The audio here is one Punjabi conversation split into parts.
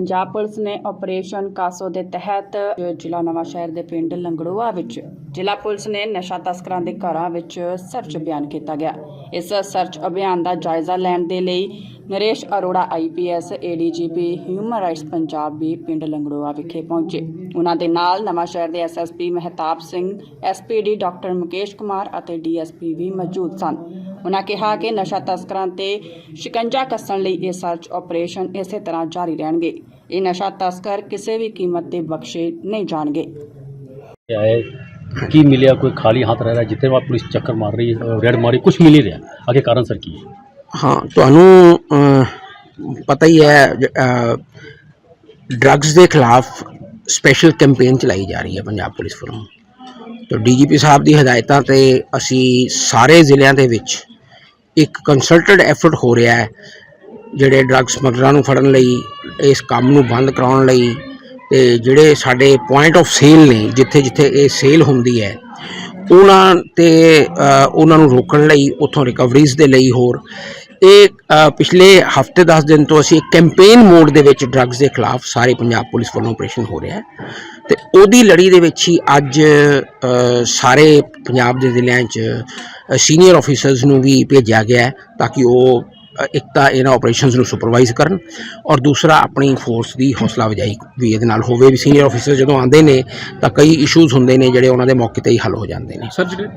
ਪੰਜਾਬ ਪੁਲਿਸ ਨੇ ਆਪਰੇਸ਼ਨ ਕਾਸੋ ਦੇ ਤਹਿਤ ਜ਼ਿਲ੍ਹਾ ਨਵਾਂਸ਼ਹਿਰ ਦੇ ਪਿੰਡ ਲੰਗੜੋਆ ਵਿੱਚ ਜ਼ਿਲ੍ਹਾ ਪੁਲਿਸ ਨੇ ਨਸ਼ਾ ਤਸਕਰਾਂ ਦੇ ਘਰਾਂ ਵਿੱਚ ਸਰਚ ਅਭਿਆਨ ਕੀਤਾ ਗਿਆ। ਇਸ ਸਰਚ ਅਭਿਆਨ ਦਾ ਜਾਇਜ਼ਾ ਲੈਣ ਦੇ ਲਈ Naresh Arora IPS ADGP human rights Punjab ਵੀ ਪਿੰਡ ਲੰਗੜੋਆ ਵਿਖੇ ਪਹੁੰਚੇ। ਉਹਨਾਂ ਦੇ ਨਾਲ ਨਵਾਂ ਸ਼ਹਿਰ ਦੇ SSP Mehtab Singh SPD doctor Mukesh Kumar ਅਤੇ ਡੀਐਸਪੀ ਵੀ ਮੌਜੂਦ ਸਨ। ਉਹਨਾਂ ਕਿਹਾ ਕਿ ਨਸ਼ਾ ਤਸਕਰਾਂ ਤੇ ਸ਼ਿਕੰਜਾ ਕੱਸਣ ਲਈ ਇਹ ਸਰਚ ਆਪਰੇਸ਼ਨ ਇਸੇ ਤਰ੍ਹਾਂ ਜਾਰੀ ਰਹਿਣਗੇ। ਇਹ ਨਸ਼ਾ ਤਸਕਰ ਕਿਸੇ ਵੀ ਕੀਮਤ ਤੇ ਬਖਸ਼ੇ ਨਹੀਂ ਜਾਣਗੇ। ਕੀ ਮਿਲਿਆ ਕੋਈ ਖਾਲੀ ਹੱਥ ਰਹਿ ਰਿਹਾ ਜਿੱਥੇ ਵਾ ਪੁਲਿਸ ਚੱਕਰ ਮਾਰ ਰਹੀ ਹੈ ਰੈਡ ਮਾਰੀ ਕੁਝ ਮਿਲ ਹੀ ਰਿਹਾ। ਅਗੇ ਕਾਰਨ ਸਰ ਕੀ ਹੈ? ਹਾਂ ਤੁਹਾਨੂੰ ਪਤਾ ਹੀ ਹੈ ਡਰੱਗਸ ਦੇ ਖਿਲਾਫ ਸਪੈਸ਼ਲ ਕੈਂਪੇਨ ਚਲਾਈ ਜਾ ਰਹੀ ਹੈ ਪੰਜਾਬ ਪੁਲਿਸ ਵੱਲੋਂ। ਤੋਂ ਡੀਜੀਪੀ ਸਾਹਿਬ ਦੀ ਹਦਾਇਤਾਂ ਤੇ ਅਸੀਂ ਸਾਰੇ ਜ਼ਿਲ੍ਹਿਆਂ ਦੇ ਵਿੱਚ ਇੱਕ ਕੰਸਲਟਡ ਐਫਰਟ ਹੋ ਰਿਹਾ ਹੈ ਜਿਹੜੇ ਡਰੱਗ ਸਮਗਲਰਾਂ ਨੂੰ ਫੜਨ ਲਈ, ਇਸ ਕੰਮ ਨੂੰ ਬੰਦ ਕਰਾਉਣ ਲਈ ਤੇ ਜਿਹੜੇ ਸਾਡੇ ਪੁਆਇੰਟ ਆਫ ਸੇਲ ਨੇ, ਜਿੱਥੇ ਜਿੱਥੇ ਇਹ ਸੇਲ ਹੁੰਦੀ ਹੈ, ਉਹਨਾਂ ਤੇ ਉਹਨਾਂ ਨੂੰ ਰੋਕਣ ਲਈ, ਉਥੋਂ ਰਿਕਵਰੀਜ਼ ਦੇ ਲਈ ਹੋਰ। ਇਹ ਪਿਛਲੇ ਹਫ਼ਤੇ 10 ਦਿਨ ਤੋਂ ਅਸੀਂ ਕੈਂਪੇਨ ਮੋਡ ਦੇ ਵਿੱਚ ਡਰੱਗਸ ਦੇ ਖਿਲਾਫ ਸਾਰੇ ਪੰਜਾਬ ਪੁਲਿਸ ਵੱਲੋਂ ਆਪਰੇਸ਼ਨ ਹੋ ਰਿਹਾ ਹੈ। ਤੇ ਉਹਦੀ ਲੜੀ ਦੇ ਵਿੱਚ ਹੀ ਅੱਜ ਸਾਰੇ ਪੰਜਾਬ ਦੇ ਜ਼ਿਲ੍ਹਿਆਂ 'ਚ ਸੀਨੀਅਰ ਆਫੀਸਰਸ ਨੂੰ ਵੀ ਭੇਜਿਆ ਗਿਆ ਤਾਂ ਕਿ ਉਹ ਇੱਕ ਤਾਂ ਇਹਨਾਂ ਆਪਰੇਸ਼ਨਸ ਨੂੰ ਸੁਪਰਵਾਈਜ਼ ਕਰਨ ਔਰ ਦੂਸਰਾ ਆਪਣੀ ਫੋਰਸ ਦੀ ਹੌਸਲਾ ਅਫਜ਼ਾਈ ਵੀ ਇਹਦੇ ਨਾਲ ਹੋਵੇ ਵੀ ਸੀਨੀਅਰ ਆਫੀਸਰ ਜਦੋਂ ਆਉਂਦੇ ਨੇ ਤਾਂ ਕਈ ਇਸ਼ੂਜ਼ ਹੁੰਦੇ ਨੇ ਜਿਹੜੇ ਉਹਨਾਂ ਦੇ ਮੌਕੇ ਤੇ ਹੀ ਹੱਲ ਹੋ ਜਾਂਦੇ ਨੇ। ਸਰ ਜਿਹੜੇ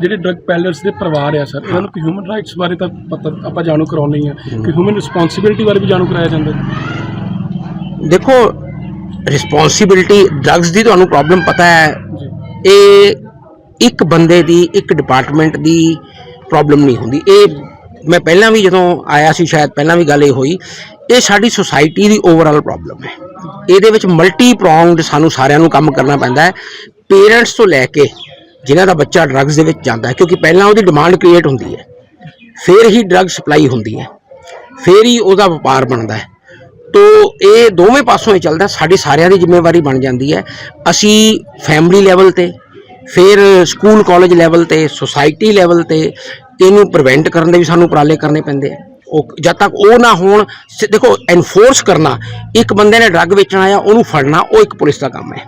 ਜਿਹੜੇ ਡਰੱਗ ਪੈਲਰਸ ਦੇ ਪਰਿਵਾਰ ਆ ਸਰ ਇਹਨਾਂ ਨੂੰ ਹਿਊਮਨ ਰਾਈਟਸ ਬਾਰੇ ਤਾਂ ਪਤਾ ਆਪਾਂ ਜਾਣੂ ਕਰਾਉਣੀ ਆ। ਕਿ ਹਿਊਮਨ ਰਿਸਪੌਂਸਿਬਿਲਟੀ ਬਾਰੇ ਵੀ ਜਾਣੂ ਕਰਾਇਆ ਜਾਂਦਾ। ਦੇਖੋ ਰਿਸਪੌਂਸਿਬਿਲਟੀ ਡਰੱਗਸ ਦੀ ਤੁਹਾਨੂੰ ਪ੍ਰੋਬਲਮ ਪਤਾ ਹੈ। ਇਹ ਇੱਕ ਬੰਦੇ ਦੀ ਇੱਕ ਡਿਪਾਰਟਮੈਂਟ ਦੀ ਪ੍ਰੋਬਲਮ ਨਹੀਂ ਹੁੰਦੀ। ਇਹ ਮੈਂ ਪਹਿਲਾਂ ਵੀ ਜਦੋਂ ਆਇਆ ਸੀ, ਸ਼ਾਇਦ ਪਹਿਲਾਂ ਵੀ ਗੱਲ ਇਹ ਹੋਈ, ਇਹ ਸਾਡੀ ਸੁਸਾਇਟੀ ਦੀ ਓਵਰਆਲ ਪ੍ਰੋਬਲਮ ਹੈ। ਇਹਦੇ ਵਿੱਚ ਮਲਟੀ ਪ੍ਰੋਂਗਡ ਸਾਨੂੰ ਸਾਰਿਆਂ ਨੂੰ ਕੰਮ ਕਰਨਾ ਪੈਂਦਾ ਹੈ। ਪੇਰੈਂਟਸ ਤੋਂ ਲੈ ਕੇ ਜਿਨ੍ਹਾਂ ਦਾ ਬੱਚਾ ਡਰੱਗਸ ਦੇ ਵਿੱਚ ਜਾਂਦਾ ਹੈ, ਕਿਉਂਕਿ ਪਹਿਲਾਂ ਉਹਦੀ ਡਿਮਾਂਡ ਕ੍ਰੀਏਟ ਹੁੰਦੀ ਹੈ। ਫਿਰ ਹੀ ਡਰੱਗ ਸਪਲਾਈ ਹੁੰਦੀ ਹੈ। ਫਿਰ ਹੀ ਉਹਦਾ ਵਪਾਰ ਬਣਦਾ ਹੈ। ਤੋ ਇਹ ਦੋਵੇਂ ਪਾਸੋਂ ਹੀ ਚੱਲਦਾ, ਸਾਡੀ ਸਾਰਿਆਂ ਦੀ ਜ਼ਿੰਮੇਵਾਰੀ ਬਣ ਜਾਂਦੀ ਹੈ। ਅਸੀਂ ਫੈਮਿਲੀ ਲੈਵਲ ਤੇ, ਫਿਰ ਸਕੂਲ ਕਾਲਜ ਲੈਵਲ ਤੇ ਸੁਸਾਇਟੀ ਲੈਵਲ ਤੇ ਇਹਨੂੰ ਪ੍ਰੀਵੈਂਟ ਕਰਨ ਦੇ ਵੀ ਸਾਨੂੰ ਉਪਰਾਲੇ ਕਰਨੇ ਪੈਂਦੇ ਆ। ਉਹ ਜਦ ਤੱਕ ਉਹ ਨਾ ਹੋਣ ਦੇਖੋ ਐਨਫੋਰਸ ਕਰਨਾ, ਇੱਕ ਬੰਦੇ ਨੇ ਡਰੱਗ ਵੇਚਣਾ ਆ ਉਹਨੂੰ ਫੜਨਾ, ਉਹ ਇੱਕ ਪੁਲਿਸ ਦਾ ਕੰਮ ਹੈ।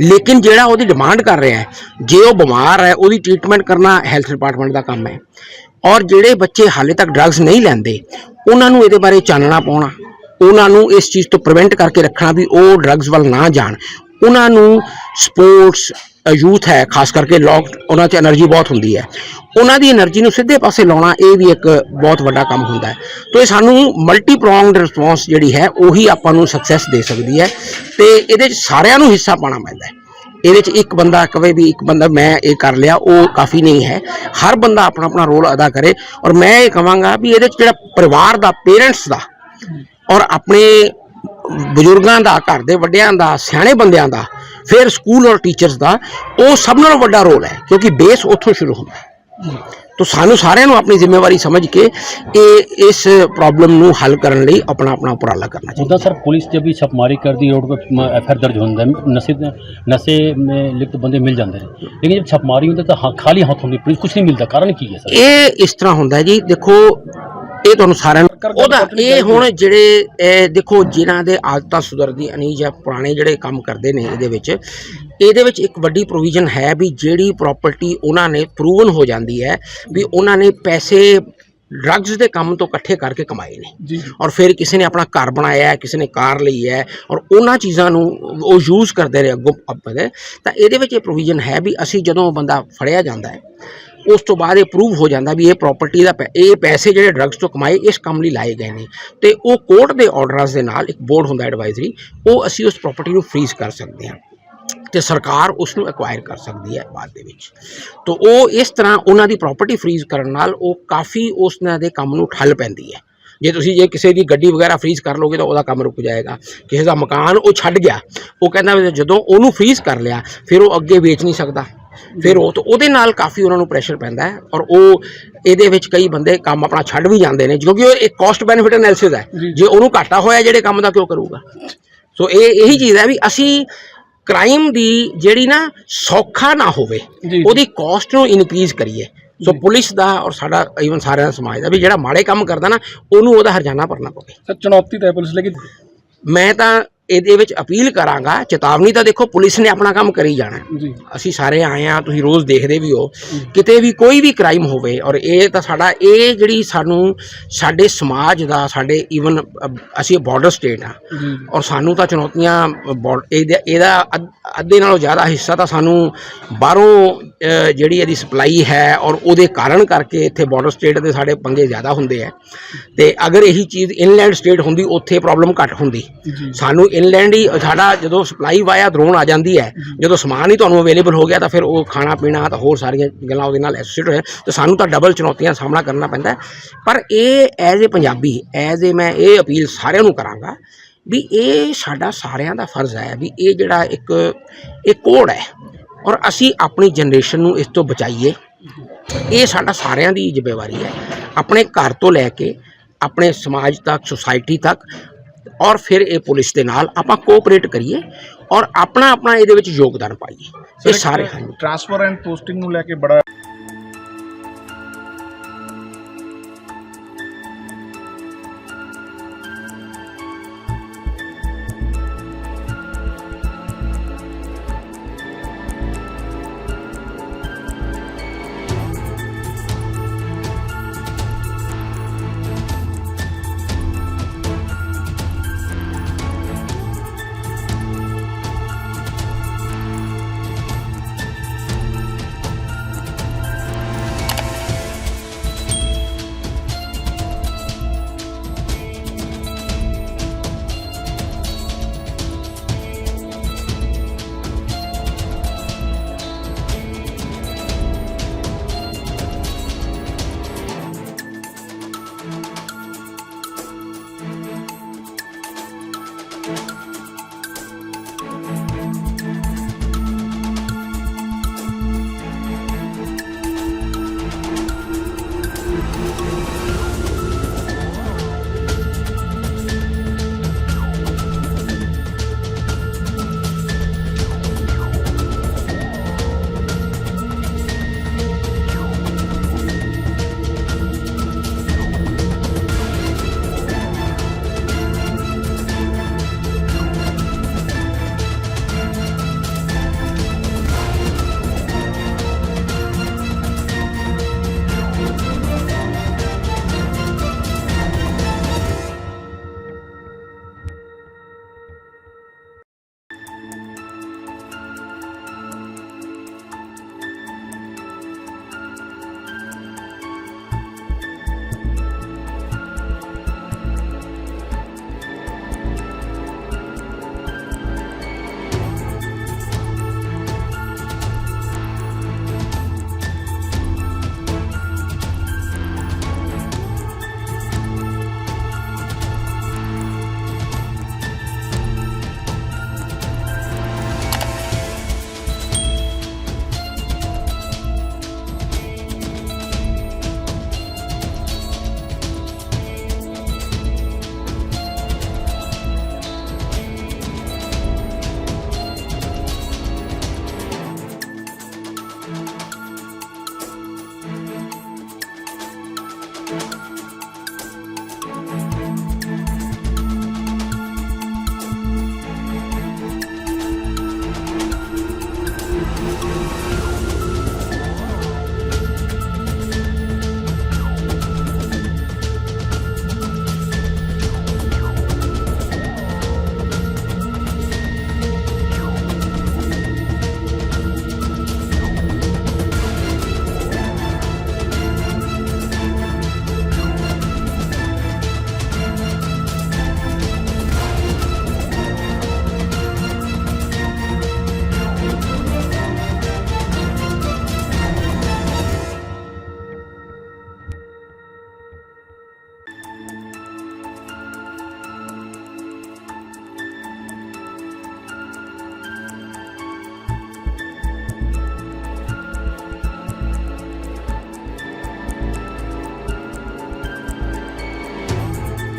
ਲੇਕਿਨ ਜਿਹੜਾ ਉਹਦੀ ਡਿਮਾਂਡ ਕਰ ਰਿਹਾ ਹੈ, ਜੇ ਉਹ ਬਿਮਾਰ ਹੈ, ਉਹਦੀ ਟ੍ਰੀਟਮੈਂਟ ਕਰਨਾ ਹੈਲਥ ਡਿਪਾਰਟਮੈਂਟ ਦਾ ਕੰਮ ਹੈ। ਔਰ ਜਿਹੜੇ ਬੱਚੇ ਹਾਲੇ ਤੱਕ ਡਰੱਗਸ ਨਹੀਂ ਲੈਂਦੇ, ਉਹਨਾਂ ਨੂੰ ਇਹਦੇ ਬਾਰੇ ਚਾਨਣਾ ਪਾਉਣਾ, ਉਹਨਾਂ ਨੂੰ ਇਸ ਚੀਜ਼ ਤੋਂ ਪ੍ਰੀਵੈਂਟ ਕਰਕੇ ਰੱਖਣਾ ਵੀ ਉਹ ਡਰੱਗਸ ਵੱਲ ਨਾ ਜਾਣ। ਉਹਨਾਂ ਨੂੰ ਸਪੋਰਟਸ ਯੂਥ ਹੈ, ਖਾਸ ਕਰਕੇ ਲੋਕ ਉਹਨਾਂ 'ਚ એનર્ਜੀ ਬਹੁਤ ਹੁੰਦੀ ਹੈ। ਉਹਨਾਂ ਦੀ એનર્ਜੀ ਨੂੰ ਸਿੱਧੇ ਪਾਸੇ ਲਾਉਣਾ ਇਹ ਵੀ ਇੱਕ ਬਹੁਤ ਵੱਡਾ ਕੰਮ ਹੁੰਦਾ ਹੈ। ਤੋਂ ਇਹ ਸਾਨੂੰ ਮਲਟੀ ਪ੍ਰੋਂਗਡ ਰਿਸਪੌਂਸ ਜਿਹੜੀ ਹੈ, ਉਹੀ ਆਪਾਂ ਨੂੰ ਸਕਸੈਸ ਦੇ ਸਕਦੀ ਹੈ ਤੇ ਇਹਦੇ 'ਚ ਸਾਰਿਆਂ ਨੂੰ ਹਿੱਸਾ ਪਾਣਾ ਪੈਂਦਾ ਇਹਦੇ 'ਚ ਇੱਕ ਬੰਦਾ ਕਵੇ ਵੀ ਇੱਕ ਬੰਦਾ ਮੈਂ ਇਹ ਕਰ ਲਿਆ, ਉਹ ਕਾਫੀ ਨਹੀਂ ਹੈ। ਹਰ ਬੰਦਾ ਆਪਣਾ ਆਪਣਾ ਰੋਲ ਅਦਾ ਕਰੇ ਔਰ ਮੈਂ ਇਹ ਕਹਾਂਗਾ ਵੀ ਇਹਦੇ 'ਚ ਜਿਹੜਾ ਪਰਿਵਾਰ ਦਾ ਪੇਰੈਂਟਸ ਦਾ ਔਰ ਆਪਣੇ ਬਜ਼ੁਰਗਾਂ ਦਾ, ਘਰ ਦੇ ਵੱਡਿਆਂ ਦਾ, ਸਿਆਣੇ ਬੰਦਿਆਂ ਦਾ ਫਿਰ ਸਕੂਲ ਔਰ ਟੀਚਰਸ ਦਾ ਉਹ ਸਭ ਨਾਲੋਂ ਵੱਡਾ ਰੋਲ ਹੈ ਕਿਉਂਕਿ ਬੇਸ ਉੱਥੋਂ ਸ਼ੁਰੂ ਹੁੰਦਾ ਹੈ। ਤੋ ਸਾਨੂੰ ਸਾਰਿਆਂ ਨੂੰ ਆਪਣੀ ਜ਼ਿੰਮੇਵਾਰੀ ਸਮਝ ਕੇ ਇਹ ਇਸ ਪ੍ਰੋਬਲਮ ਨੂੰ ਹੱਲ ਕਰਨ ਲਈ ਆਪਣਾ ਆਪਣਾ ਉਪਰਾਲਾ ਕਰਨਾ ਚਾਹੀਦਾ। ਸਰ ਪੁਲਿਸ ਜੇ ਵੀ ਛਾਪਮਾਰੀ ਕਰਦੀ ਰੋਡ ਤੇ ਐਫਆਰ ਦਰਜ ਹੁੰਦਾ ਨਸ਼ੇ ਨਸ਼ੇ ਮੇ ਲਿਖਤ ਬੰਦੇ ਮਿਲ ਜਾਂਦੇ ਨੇ। ਲੇਕਿਨ ਜੇ ਛਾਪਮਾਰੀ ਹੁੰਦੀ ਤਾਂ ਖਾਲੀ ਹੱਥ ਹੁੰਦੀ ਪੁਲਿਸ ਕੁਝ ਨਹੀਂ ਮਿਲਦਾ ਕਾਰਨ ਕੀ ਹੈ ਸਰ? ਇਹ ਇਸ ਤਰ੍ਹਾਂ ਹੁੰਦਾ ਜੀ ਦੇਖੋ ਇਹ ਤੁਹਾਨੂੰ ਸਾਰਿਆਂ ਨੂੰ ਉਹਦਾ ਇਹ ਹੁਣ ਜਿਹੜੇ ਦੇਖੋ ਜਿਨ੍ਹਾਂ ਦੇ ਆਦਤਾਂ ਸੁਧਰਦੀਆਂ ਨਹੀਂ ਜਾਂ ਪੁਰਾਣੇ ਜਿਹੜੇ ਕੰਮ ਕਰਦੇ ਨੇ ਇਹਦੇ ਵਿੱਚ ਇਹਦੇ ਵਿੱਚ ਇੱਕ ਵੱਡੀ ਪ੍ਰੋਵੀਜ਼ਨ ਹੈ ਵੀ ਜਿਹੜੀ ਪ੍ਰਾਪਰਟੀ ਉਹਨਾਂ ਨੇ ਪ੍ਰੂਵਨ ਹੋ ਜਾਂਦੀ ਹੈ ਵੀ ਉਹਨਾਂ ਨੇ ਪੈਸੇ ਡਰੱਗਸ ਦੇ ਕੰਮ ਤੋਂ ਇਕੱਠੇ ਕਰਕੇ ਕਮਾਏ ਨੇ। ਔਰ ਫਿਰ ਕਿਸੇ ਨੇ ਆਪਣਾ ਘਰ ਬਣਾਇਆ ਹੈ ਕਿਸੇ ਨੇ ਕਾਰ ਲਈ ਹੈ ਔਰ ਉਹਨਾਂ ਚੀਜ਼ਾਂ ਨੂੰ ਉਹ ਯੂਜ਼ ਕਰਦੇ ਰਹੇ ਅੱਗੋਂ ਅੱਗੇ ਤਾਂ ਇਹਦੇ ਵਿੱਚ ਇਹ ਪ੍ਰੋਵੀਜ਼ਨ ਹੈ ਵੀ ਅਸੀਂ ਜਦੋਂ ਬੰਦਾ ਫੜਿਆ ਜਾਂਦਾ ਹੈ ਉਸ ਤੋਂ ਬਾਅਦ ਇਹ ਪ੍ਰੂਵ ਹੋ ਜਾਂਦਾ ਵੀ ਇਹ ਪ੍ਰਾਪਰਟੀ ਦਾ ਪੈ- ਇਹ ਪੈਸੇ ਜਿਹੜੇ ਡਰੱਗਸ ਤੋਂ ਕਮਾਏ, ਇਸ ਕੰਮ ਲਈ ਲਾਏ ਗਏ ਨੇ। ਤੇ ਉਹ ਕੋਰਟ ਦੇ ਆਰਡਰਸ ਦੇ ਨਾਲ ਇੱਕ ਬੋਰਡ ਹੁੰਦਾ ਐਡਵਾਈਜ਼ਰੀ ਉਹ ਅਸੀਂ ਉਸ ਪ੍ਰਾਪਰਟੀ ਨੂੰ ਫ੍ਰੀਜ਼ ਕਰ ਸਕਦੇ ਹਾਂ ਤੇ ਸਰਕਾਰ ਉਸ ਨੂੰ ਐਕਵਾਇਰ ਕਰ ਸਕਦੀ ਹੈ ਬਾਅਦ ਦੇ ਵਿੱਚ। ਤੋ ਉਹ ਇਸ ਤਰ੍ਹਾਂ ਉਹਨਾਂ ਦੀ ਪ੍ਰਾਪਰਟੀ ਫ੍ਰੀਜ਼ ਕਰਨ ਨਾਲ ਉਹ ਕਾਫੀ ਉਸ ਦੇ ਕੰਮ ਨੂੰ ਠੱਲ ਪੈਂਦੀ ਹੈ। ਜੇ ਤੁਸੀਂ ਜੇ ਕਿਸੇ ਦੀ ਗੱਡੀ ਵਗੈਰਾ ਫ੍ਰੀਜ਼ ਕਰ ਲੋਗੇ ਤਾਂ ਉਹਦਾ ਕੰਮ ਰੁਕ ਜਾਏਗਾ। ਕਿਸੇ ਦਾ ਮਕਾਨ ਉਹ ਛੱਡ ਗਿਆ, ਉਹ ਕਹਿੰਦਾ ਵੀ ਜਦੋਂ ਉਹਨੂੰ ਫ੍ਰੀਜ਼ ਕਰ ਲਿਆ, ਫਿਰ ਉਹ ਅੱਗੇ ਵੇਚ ਨਹੀਂ ਸਕਦਾ। ਫਿਰ ਉਹ ਤਾਂ ਉਹਦੇ ਨਾਲ ਕਾਫੀ ਉਹਨਾਂ ਨੂੰ ਪ੍ਰੈਸ਼ਰ ਪੈਂਦਾ ਹੈ ਔਰ ਉਹ ਇਹਦੇ ਵਿੱਚ ਕਈ ਬੰਦੇ ਕੰਮ ਆਪਣਾ ਛੱਡ ਵੀ ਜਾਂਦੇ ਨੇ ਕਿਉਂਕਿ ਉਹ ਇੱਕ ਕਾਸਟ ਬੈਨੀਫਿਟ ਐਨਾਲਿਸਿਸ ਹੈ। ਜੀ। ਉਹਨੂੰ ਘਾਟਾ ਹੋਇਆ ਜਿਹੜੇ ਕੰਮ ਦਾ ਕਿਉਂ ਕਰੂਗਾ? ਸੋ ਇਹ ਇਹੀ ਚੀਜ਼ ਹੈ ਵੀ ਅਸੀਂ ਕ੍ਰਾਈਮ ਦੀ ਜਿਹੜੀ ਨਾ ਸੌਖਾ ਨਾ ਹੋਵੇ। ਉਹਦੀ ਕਾਸਟ ਨੂੰ ਇਨਕਰੀਜ਼ ਕਰੀਏ। ਸੋ ਪੁਲਿਸ ਦਾ ਔਰ ਸਾਡਾ ਈਵਨ ਸਾਰਿਆਂ ਦਾ ਸਮਾਜ ਦਾ ਵੀ ਜਿਹੜਾ ਮਾੜੇ ਕੰਮ ਕਰਦਾ ਨਾ ਉਹਨੂੰ ਉਹਦਾ ਹਰਜਾਨਾ ਭਰਨਾ ਪਵੇ। ਸਰ ਚੁਣੌਤੀ ਤਾਂ ਹੈ ਪੁਲਿਸ ਲੇਕਿਨ ਮੈਂ ਤਾਂ ਇਹਦੇ ਵਿੱਚ ਅਪੀਲ ਕਰਾਂਗਾ ਚੇਤਾਵਨੀ ਤਾਂ ਦੇਖੋ ਪੁਲਿਸ ਨੇ ਆਪਣਾ ਕੰਮ ਕਰੀ ਜਾਣਾ। ਜੀ। ਅਸੀਂ ਸਾਰੇ ਆਏ ਆ ਤੁਸੀਂ ਰੋਜ਼ ਦੇਖਦੇ ਵੀ ਹੋ। ਕਿਤੇ ਵੀ ਕੋਈ ਵੀ ਕ੍ਰਾਈਮ ਹੋਵੇ ਔਰ ਇਹ ਤਾਂ ਸਾਡਾ ਇਹ ਜਿਹੜੀ ਸਾਨੂੰ ਸਾਡੇ ਸਮਾਜ ਦਾ ਸਾਡੇ ਈਵਨ ਅਸੀਂ ਬਾਰਡਰ ਸਟੇਟ ਆ ਔਰ ਸਾਨੂੰ ਤਾਂ ਚੁਣੌਤੀਆਂ ਇਹਦਾ ਇਹਦਾ ਅੱਧ- ਨਾਲੋਂ ਜ਼ਿਆਦਾ ਹਿੱਸਾ ਤਾਂ ਸਾਨੂੰ ਬਾਹਰੋਂ ਜਿਹੜੀ ਇਹਦੀ ਸਪਲਾਈ ਹੈ ਔਰ ਉਹਦੇ ਕਾਰਨ ਕਰਕੇ ਇੱਥੇ ਬਾਰਡਰ ਸਟੇਟ ਦੇ ਸਾਡੇ ਪੰਗੇ ਜ਼ਿਆਦਾ ਹੁੰਦੇ ਆ। ਤੇ ਅਗਰ ਇਹੀ ਚੀਜ਼ ਇਨਲੈਂਡ ਸਟੇਟ ਹੁੰਦੀ ਉੱਥੇ ਪ੍ਰੋਬਲਮ ਘੱਟ ਹੁੰਦੀ। ਸਾਨੂੰ ਇਨਲੈਂਡ ਹੀ ਸਾਡਾ ਜਦੋਂ ਸਪਲਾਈ ਵਾਇਆ ਡਰੋਨ ਆ ਜਾਂਦੀ ਹੈ। ਜਦੋਂ ਸਮਾਨ ਹੀ ਤੁਹਾਨੂੰ ਅਵੇਲੇਬਲ ਹੋ ਗਿਆ ਤਾਂ ਫਿਰ ਉਹ ਖਾਣਾ, ਪੀਣਾ ਤਾਂ ਹੋਰ ਸਾਰੀਆਂ ਗੱਲਾਂ ਉਹਦੇ ਨਾਲ ਐਸੋਸੀਏਟ ਹੋਇਆ ਤੇ ਸਾਨੂੰ ਤਾਂ ਡਬਲ ਚੁਣੌਤੀਆਂ ਦਾ ਸਾਹਮਣਾ ਕਰਨਾ ਪੈਂਦਾ ਪਰ ਇਹ as a Punjabi as a ਮੈਂ ਇਹ ਅਪੀਲ ਸਾਰਿਆਂ ਨੂੰ ਕਰਾਂਗਾ ਵੀ ਇਹ ਸਾਡਾ ਸਾਰਿਆਂ ਦਾ ਫਰਜ਼ ਹੈ ਵੀ ਇਹ ਜਿਹੜਾ ਇੱਕ ਇਹ ਕੋਡ ਹੈ ਔਰ ਅਸੀਂ ਆਪਣੀ ਜਨਰੇਸ਼ਨ ਨੂੰ ਇਸ ਤੋਂ ਬਚਾਈਏ। ਇਹ ਸਾਡਾ ਸਾਰਿਆਂ ਦੀ ਜ਼ਿੰਮੇਵਾਰੀ ਹੈ। ਆਪਣੇ ਘਰ ਤੋਂ ਲੈ ਕੇ ਆਪਣੇ ਸਮਾਜ ਤੱਕ ਸੁਸਾਇਟੀ ਤੱਕ ਔਰ ਫਿਰ ਇਹ ਪੁਲਿਸ ਦੇ ਨਾਲ ਆਪਾਂ ਕੋਆਪਰੇਟ ਕਰੀਏ ਔਰ ਆਪਣਾ ਆਪਣਾ ਇਹਦੇ ਵਿੱਚ ਯੋਗਦਾਨ ਪਾਈਏ। ਇਹ ਸਾਰੇ ਟ੍ਰਾਂਸਫਰ ਐਂਡ ਪੋਸਟਿੰਗ ਨੂੰ ਲੈ ਕੇ ਬੜਾ Música